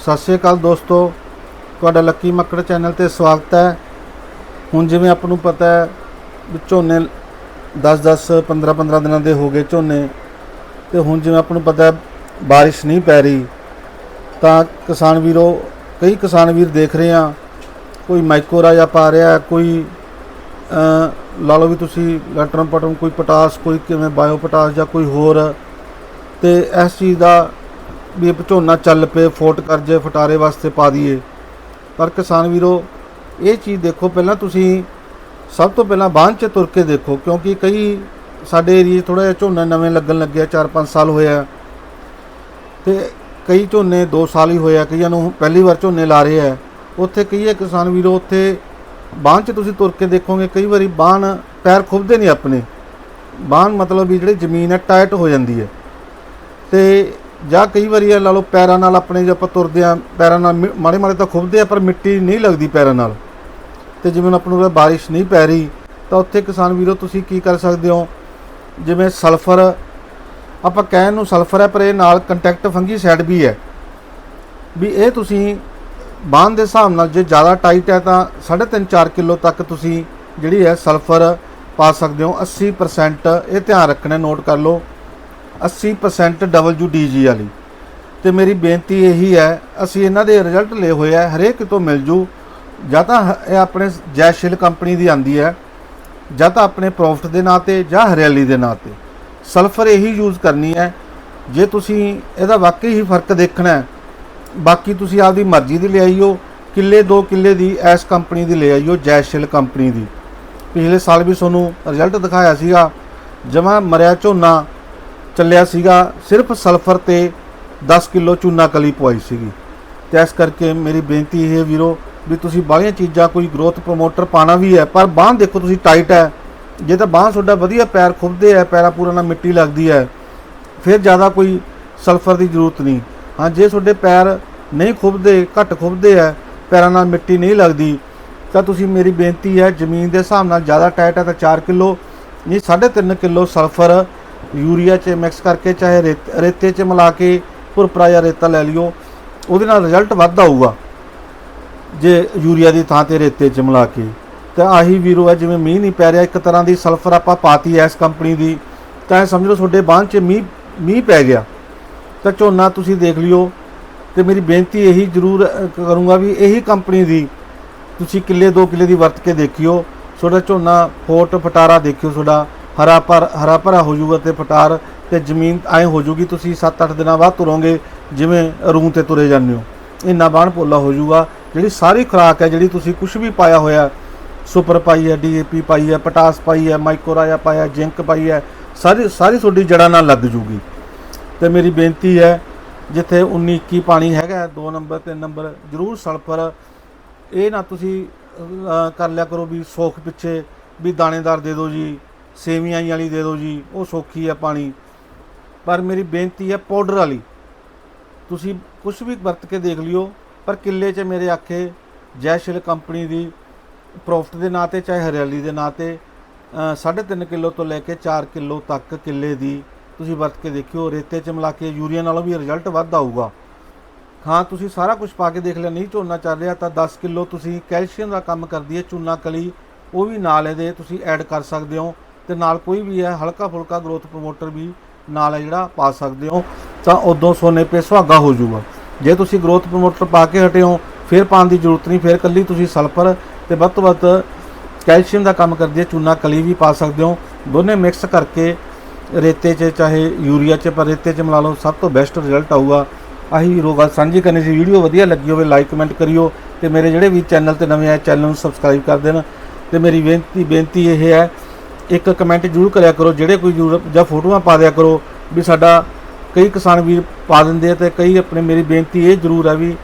ਸਤਿ ਸ਼੍ਰੀ ਅਕਾਲ ਦੋਸਤੋ, ਤੁਹਾਡਾ ਲੱਕੀ ਮੱਕੜ ਚੈਨਲ ਤੇ ਸਵਾਗਤ ਹੈ। ਹੁਣ ਜਿਵੇਂ ਆਪ ਨੂੰ ਪਤਾ ਹੈ ਵੀ ਝੋਨੇ 10-10 15-15 ਦਿਨਾਂ ਦੇ ਹੋ ਗਏ ਝੋਨੇ, ਤੇ ਹੁਣ ਜਿਵੇਂ ਆਪ ਨੂੰ ਪਤਾ ਹੈ ਬਾਰਿਸ਼ ਨਹੀਂ ਪੈ ਰਹੀ, ਤਾਂ ਕਿਸਾਨ ਵੀਰੋ, ਕਈ ਕਿਸਾਨ ਵੀਰ ਦੇਖ ਰਹੇ ਆ ਕੋਈ ਮਾਈਕੋਰਾਜਾ ਪਾ ਰਿਹਾ ਕੋਈ ਲਾ ਲਓ ਵੀ ਤੁਸੀਂ ਲੈਟਰਮ ਪਟਮ ਕੋਈ ਪੋਟਾਸ ਕੋਈ ਕਿਵੇਂ ਬਾਇਓ ਪੋਟਾਸ ਜਾਂ ਕੋਈ ਹੋਰ, ਤੇ ਇਸ ਚੀਜ਼ ਦਾ ਵੀ ਇਹ ਝੋਨਾ ਚੱਲ ਪਏ, ਫੋਟ ਕਰਜ਼ੇ ਫਟਾਰੇ ਵਾਸਤੇ ਪਾ ਦਈਏ। ਪਰ ਕਿਸਾਨ ਵੀਰੋ, ਇਹ ਚੀਜ਼ ਦੇਖੋ, ਪਹਿਲਾਂ ਤੁਸੀਂ ਸਭ ਤੋਂ ਪਹਿਲਾਂ ਬਾਂਹ 'ਚ ਤੁਰ ਕੇ ਦੇਖੋ, ਕਿਉਂਕਿ ਕਈ ਸਾਡੇ ਏਰੀਏ ਥੋੜਾ ਜਿਹਾ ਝੋਨਾ ਨਵੇਂ ਲੱਗਣ ਲੱਗਿਆ 4-5 ਸਾਲ ਹੋਇਆ। ਆ ਤੇ ਕਈ ਝੋਨੇ 2 ਸਾਲ ਹੀ ਹੋਏ ਆ ਕਈਆਂ ਨੂੰ ਪਹਿਲੀ ਵਾਰ ਝੋਨੇ ਲਾ ਰਹੇ ਆ। ਉੱਥੇ ਕਈ ਹੈ ਕਿਸਾਨ ਵੀਰੋ, ਉੱਥੇ ਬਾਂਹ 'ਚ ਤੁਸੀਂ ਤੁਰ ਕੇ ਦੇਖੋਗੇ, ਕਈ ਵਾਰੀ ਬਾਂਹ ਪੈਰ ਖੁੱਬਦੇ ਨਹੀਂ ਆਪਣੇ। ਬਾਂਹ ਮਤਲਬ ਵੀ ਜਿਹੜੀ ਜ਼ਮੀਨ ਹੈ ਟਾਈਟ ਹੋ ਜਾਂਦੀ ਹੈ। ਤੇ ਜਾਂ ਕਈ ਵਾਰੀ ਇਹ ਲਾ ਲਓ ਪੈਰਾਂ ਨਾਲ ਆਪਣੇ ਜੇ ਆਪਾਂ ਤੁਰਦੇ ਆ ਪੈਰਾਂ ਨਾਲ ਮਿ- ਮਾੜੇ ਮਾੜੇ ਤਾਂ ਖੁੱਬਦੇ ਆ, ਪਰ ਮਿੱਟੀ ਨਹੀਂ ਲੱਗਦੀ ਪੈਰਾਂ ਨਾਲ। ਤੇ ਜਿਵੇਂ ਹੁਣ ਆਪਾਂ ਨੂੰ ਬਾਰਿਸ਼ ਨਹੀਂ ਪੈ ਰਹੀ, ਤਾਂ ਉੱਥੇ ਕਿਸਾਨ ਵੀਰੋ ਤੁਸੀਂ ਕੀ ਕਰ ਸਕਦੇ ਹੋ? ਜਿਵੇਂ ਸਲਫਰ, ਆਪਾਂ ਕਹਿਣ ਨੂੰ ਸਲਫਰ ਹੈ, ਪਰ ਇਹ ਨਾਲ ਕੰਟੈਕਟ ਫੰਗੀਸਾਈਡ ਵੀ ਹੈ। ਵੀ ਇਹ ਤੁਸੀਂ ਬਾਂਹ ਦੇ ਹਿਸਾਬ ਨਾਲ ਜੇ ਜ਼ਿਆਦਾ ਟਾਈਟ ਹੈ, ਤਾਂ 3.5 4 ਕਿਲੋ ਤੱਕ ਤੁਸੀਂ ਜਿਹੜੀ ਹੈ ਸਲਫਰ ਪਾ ਸਕਦੇ ਹੋ। 80% ਇਹ ਧਿਆਨ ਰੱਖਣਾ, ਨੋਟ ਕਰ ਲਓ। 80% WDG ਵਾਲੀ। ਤੇ ਮੇਰੀ ਬੇਨਤੀ ਇਹੀ ਹੈ, ਅਸੀਂ ਇਹਨਾਂ ਦੇ ਰਿਜ਼ਲਟ ਲਏ ਹੋਏ ਆ, ਹਰੇਕ ਤੋਂ ਮਿਲ ਜੂ। ਜਾਂ ਤਾਂ ਇਹ ਆਪਣੇ ਜੈਸ਼ਿਲ ਕੰਪਨੀ ਦੀ ਆਂਦੀ ਹੈ, ਜਾਂ ਤਾਂ ਆਪਣੇ ਪ੍ਰੋਫਿਟ ਦੇ ਨਾਂ ਤੇ, ਜਾਂ ਹਰਿਆਲੀ ਦੇ ਨਾਂ ਤੇ। ਸਲਫਰ ਇਹੀ ਯੂਜ਼ ਕਰਨੀ ਹੈ, ਜੇ ਤੁਸੀਂ ਇਹਦਾ ਵਾਕਈ ਹੀ ਫ਼ਰਕ ਦੇਖਣਾ ਹੈ, ਬਾਕੀ ਤੁਸੀਂ ਆਪਦੀ ਮਰਜ਼ੀ ਦੀ ਲਿਆਈਓ ਕਿੱਲੇ 2 ਕਿੱਲੇ ਦੀ ਐਸ ਕੰਪਨੀ ਦੀ ਲੈ ਆਈਓ, ਜੈਸ਼ਿਲ ਕੰਪਨੀ ਦੀ। ਪਿਛਲੇ ਸਾਲ ਵੀ ਤੁਹਾਨੂੰ ਰਿਜ਼ਲਟ ਦਿਖਾਇਆ ਸੀਗਾ, ਜਮਾ ਮਰਿਆ ਝੋਨਾ ਚੱਲਿਆ ਸੀਗਾ, ਸਿਰਫ ਸਲਫਰ ਤੇ 10 ਕਿਲੋ ਚੂਨਾ ਕਲੀ ਪਵਾਈ ਸੀਗੀ। ਤੇ ਇਸ ਕਰਕੇ ਮੇਰੀ ਬੇਨਤੀ ਇਹ ਹੈ ਵੀਰੋ ਵੀ ਤੁਸੀਂ ਬਾਹਲੀਆਂ ਚੀਜ਼ਾਂ, ਕੋਈ ਗਰੋਥ ਪ੍ਰਮੋਟਰ ਪਾਣਾ ਵੀ ਹੈ, ਪਰ ਬਾਂਹ ਦੇਖੋ ਤੁਸੀਂ ਟਾਈਟ ਹੈ। ਜੇ ਤਾਂ ਬਾਂਹ ਤੁਹਾਡਾ ਵਧੀਆ ਪੈਰ ਖੁੱਬਦੇ ਹੈ, ਪੈਰਾਂ ਪੂਰਾ ਨਾਲ ਮਿੱਟੀ ਲੱਗਦੀ ਹੈ, ਫਿਰ ਜ਼ਿਆਦਾ ਕੋਈ ਸਲਫਰ ਦੀ ਜ਼ਰੂਰਤ ਨਹੀਂ। ਹਾਂ, ਜੇ ਤੁਹਾਡੇ ਪੈਰ ਨਹੀਂ ਖੁੱਬਦੇ, ਘੱਟ ਖੁੱਬਦੇ ਹੈ, ਪੈਰਾਂ ਨਾਲ ਮਿੱਟੀ ਨਹੀਂ ਲੱਗਦੀ, ਤਾਂ ਤੁਸੀਂ ਮੇਰੀ ਬੇਨਤੀ ਹੈ ਜ਼ਮੀਨ ਦੇ ਹਿਸਾਬ ਨਾਲ ਜ਼ਿਆਦਾ ਟਾਈਟ ਹੈ ਤਾਂ 4 ਕਿਲੋ, ਨਹੀਂ 3.5 ਕਿਲੋ ਸਲਫਰ ਯੂਰੀਆ 'ਚ ਮਿਕਸ ਕਰਕੇ ਚਾਹੇ ਰੇਤ- ਰੇਤੇ 'ਚ ਮਿਲਾ ਕੇ ਭੁਰਪਰਾ ਜਾਂ ਰੇਤਾ ਲੈ ਲਿਓ, ਉਹਦੇ ਨਾਲ ਰਿਜ਼ਲਟ ਵੱਧ ਆਊਗਾ। ਜੇ ਯੂਰੀਆ ਦੀ ਥਾਂ ਤੇ ਰੇਤੇ 'ਚ ਮਿਲਾ ਕੇ। ਤਾਂ ਆਹੀ ਵੀਰੋ ਹੈ, ਜਿਵੇਂ ਮੀਂਹ ਨਹੀਂ ਪੈ ਰਿਹਾ, ਇੱਕ ਤਰ੍ਹਾਂ ਦੀ ਸਲਫਰ ਆਪਾਂ ਪਾਤੀ ਐ ਇਸ ਕੰਪਨੀ ਦੀ। ਤਾਂ ਇਹ ਸਮਝ ਲਓ ਤੁਹਾਡੇ ਬਾਂਹ 'ਚ ਮੀਂਹ ਮੀਂਹ ਪੈ ਗਿਆ। ਤਾਂ ਝੋਨਾ ਤੁਸੀਂ ਦੇਖ ਲਿਓ, ਤੇ ਮੇਰੀ ਬੇਨਤੀ ਇਹੀ ਜ਼ਰੂਰ ਕਰੂੰਗਾ ਵੀ ਇਹੀ ਕੰਪਨੀ ਦੀ ਤੁਸੀਂ ਕਿੱਲੇ 2 ਕਿੱਲੇ ਦੀ ਵਰਤ ਕੇ ਦੇਖਿਓ। ਤੁਹਾਡਾ ਝੋਨਾ ਫੋਟ ਫਟਾਰਾ ਦੇਖਿਓ ਤੁਹਾਡਾ। ਹਰਾ ਪਰ ਹਰਾ ਭਰਾ ਹੋ ਜਾਊਗਾ ਤੇ ਫਟਾਰ ਤੇ ਜ਼ਮੀਨ ਐ ਹੋ ਜਾਊਗੀ, ਤੁਸੀਂ 7-8 ਦਿਨਾਂ ਬਾਅਦ ਤੁਰੋਗੇ, ਜਿਵੇਂ ਰੂੰ ਤੇ ਤੁਰੇ ਜਾਂਦੇ ਹੋ। ਇੰਨਾ ਬਾਣ ਪੋਲਾ ਹੋ ਜਾਊਗਾ, ਜਿਹੜੀ ਸਾਰੀ ਖੁਰਾਕ ਹੈ, ਜਿਹੜੀ ਤੁਸੀਂ ਕੁਝ ਵੀ ਪਾਇਆ ਹੋਇਆ, ਸੁਪਰ ਪਾਈ ਹੈ ਡੀਏਪੀ ਪਾਈ ਹੈ, ਪਟਾਸ ਪਾਈ ਹੈ, ਮਾਈਕੋਰਾਇਆ ਪਾਇਆ, ਜਿੰਕ ਪਾਈ ਹੈ, ਸਾਰੀ ਸਾਰੀ ਤੁਹਾਡੀ ਜੜ੍ਹਾਂ ਨਾਲ ਲੱਗ ਜੂਗੀ। ਤੇ ਮੇਰੀ ਬੇਨਤੀ ਹੈ, ਜਿੱਥੇ 19 21 ਪਾਣੀ ਹੈਗਾ 2 ਨੰਬਰ 3 ਨੰਬਰ, ਜ਼ਰੂਰ ਸਲਫਰ, ਇਹ ਨਾ ਤੁਸੀਂ ਕਰ ਲਿਆ ਕਰੋ ਵੀ ਸੋਖ ਪਿੱਛੇ, ਵੀ ਦਾਣੇਦਾਰ ਦੇ ਦਿਓ ਜੀ। ਸੇਵੀਆਂ ਵਾਲੀ ਦੇ ਦਿਓ ਜੀ ਉਹ ਸੌਖੀ ਹੈ ਪਾਣੀ। ਪਰ ਮੇਰੀ ਬੇਨਤੀ ਹੈ ਪਾਊਡਰ ਵਾਲੀ। ਤੁਸੀਂ ਕੁਝ ਵੀ ਵਰਤ ਕੇ ਦੇਖ ਲਿਓ ਪਰ ਕਿੱਲੇ 'ਚ ਮੇਰੇ ਆਖੇ ਜੈਸ਼ਿਲ ਕੰਪਨੀ ਦੀ ਪ੍ਰੋਫਿਟ ਦੇ ਨਾਂ ਤੇ ਚਾਹੇ ਹਰਿਆਲੀ ਦੇ ਨਾਂ ਤੇ ਅ, 3.5 ਕਿਲੋ ਤੋਂ ਲੈ ਕੇ 4 ਕਿਲੋ ਤੱਕ ਕਿੱਲੇ ਦੀ ਤੁਸੀਂ ਵਰਤ ਕੇ ਦੇਖਿਓ। ਰੇਤੇ 'ਚ ਮਿਲਾ ਕੇ ਯੂਰੀਆ ਨਾਲੋਂ ਵੀ ਰਿਜ਼ਲਟ ਵੱਧ ਆਊਗਾ। ਹਾਂ ਤੁਸੀਂ ਸਾਰਾ ਕੁਝ ਪਾ ਕੇ ਦੇਖ ਲਿਆ ਨਹੀਂ ਝੋਨਾ ਚੱਲ ਰਿਹਾ ਤਾਂ 10 ਕਿਲੋ ਤੁਸੀਂ ਕੈਲਸ਼ੀਅਮ ਦਾ ਕੰਮ ਕਰਦੀ ਹੈ ਚੂਨਾ ਕਲੀ ਉਹ ਵੀ ਨਾਲ ਇਹਦੇ ਤੁਸੀਂ ਐਡ ਕਰ ਸਕਦੇ ਹੋ। ਤੇ ਨਾਲ ਕੋਈ ਵੀ ਹੈ, ਹਲਕਾ ਫੁਲਕਾ ਗਰੋਥ ਪ੍ਰਮੋਟਰ ਵੀ ਨਾਲ ਹੈ ਜਿਹੜਾ ਪਾ ਸਕਦੇ ਹੋ, ਤਾਂ ਉਦੋਂ ਸੋਨੇ ਪੇ ਸੁਹਾਗਾ ਹੋ ਜਾਊਗਾ। ਜੇ ਤੁਸੀਂ ਗਰੋਥ ਪ੍ਰਮੋਟਰ ਪਾ ਕੇ ਹਟੇ ਹੋ, ਫਿਰ ਪਾਉਣ ਦੀ ਜ਼ਰੂਰਤ ਨਹੀਂ, ਫਿਰ ਕੱਲੀ ਤੁਸੀਂ ਸਲਫਰ ਤੇ ਵੱਧ ਤੋਂ ਵੱਧ ਕੈਲਸ਼ੀਅਮ ਦਾ ਕੰਮ ਕਰਦੀ ਹੈ, ਚੂਨਾ, ਕਲੀ ਵੀ ਪਾ ਸਕਦੇ ਹੋ। ਦੋਨੇ ਮਿਕਸ ਕਰਕੇ ਰੇਤੇ 'ਚ, ਚਾਹੇ ਯੂਰੀਆ 'ਚ, ਪਰ ਰੇਤੇ 'ਚ ਮਿਲਾ ਲਓ, ਸਭ ਤੋਂ ਬੈਸਟ ਰਿਜ਼ਲਟ ਆਊਗਾ। ਆਹੀ ਰੋ ਗੱਲ ਸਾਂਝੀ ਕਰਨੀ ਸੀ। ਵੀਡੀਓ ਵਧੀਆ ਲੱਗੀ ਹੋਵੇ ਲਾਈਕ ਕਮੈਂਟ ਕਰਿਓ ਤੇ ਮੇਰੇ ਜਿਹੜੇ ਵੀ ਚੈਨਲ ਤੇ ਨਵੇਂ ਆਏ ਚੈਨਲ ਨੂੰ ਸਬਸਕ੍ਰਾਈਬ ਕਰ ਦੇਣ। ਤੇ ਮੇਰੀ ਬੇਨਤੀ ਬੇਨਤੀ ਇਹ ਹੈ ਇੱਕ ਕਮੈਂਟ ਜ਼ਰੂਰ ਕਰਿਆ ਕਰੋ, ਜਿਹੜੇ ਕੋਈ ਜ਼ਰੂਰ ਜਾਂ ਫੋਟੋਆਂ ਪਾ ਦਿਆ ਕਰੋ ਵੀ ਸਾਡਾ ਕਈ ਕਿਸਾਨ ਵੀਰ ਪਾ ਦਿੰਦੇ ਆ ਤੇ ਕਈ ਆਪਣੇ ਮੇਰੀ ਬੇਨਤੀ ਇਹ ਜ਼ਰੂਰ ਹੈ ਵੀ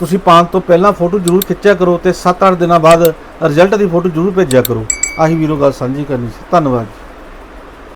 ਤੁਸੀਂ ਪਾਉਣ ਤੋਂ ਪਹਿਲਾਂ ਫੋਟੋ ਜ਼ਰੂਰ ਖਿੱਚਿਆ ਕਰੋ ਤੇ 7-8 ਦਿਨਾਂ ਬਾਅਦ ਰਿਜ਼ਲਟ ਦੀ ਫੋਟੋ ਜ਼ਰੂਰ ਭੇਜਿਆ ਕਰੋ। ਆਹੀ ਵੀਰੋ, ਗੱਲ ਸਾਂਝੀ ਕਰਨੀ ਸੀ। ਧੰਨਵਾਦ